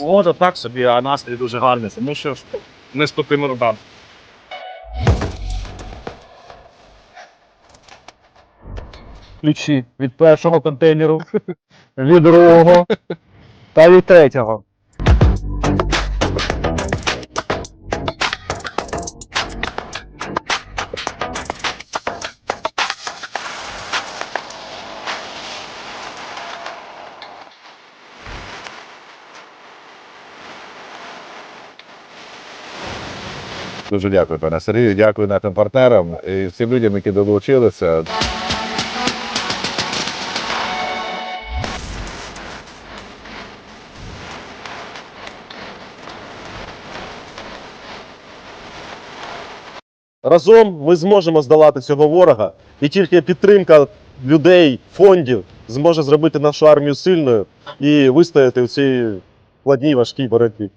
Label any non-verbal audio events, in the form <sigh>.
Погода так собі, а настрій дуже гарний. Тому що не спокійно рукам. Ключі від першого контейнеру, <laughs> від другого та від третього. Дуже дякую, пане Сергію. Дякую нашим партнерам і всім людям, які долучилися. Разом ми зможемо здолати цього ворога, і тільки підтримка людей, фондів зможе зробити нашу армію сильною і вистояти у цій складній важкій боротьбі.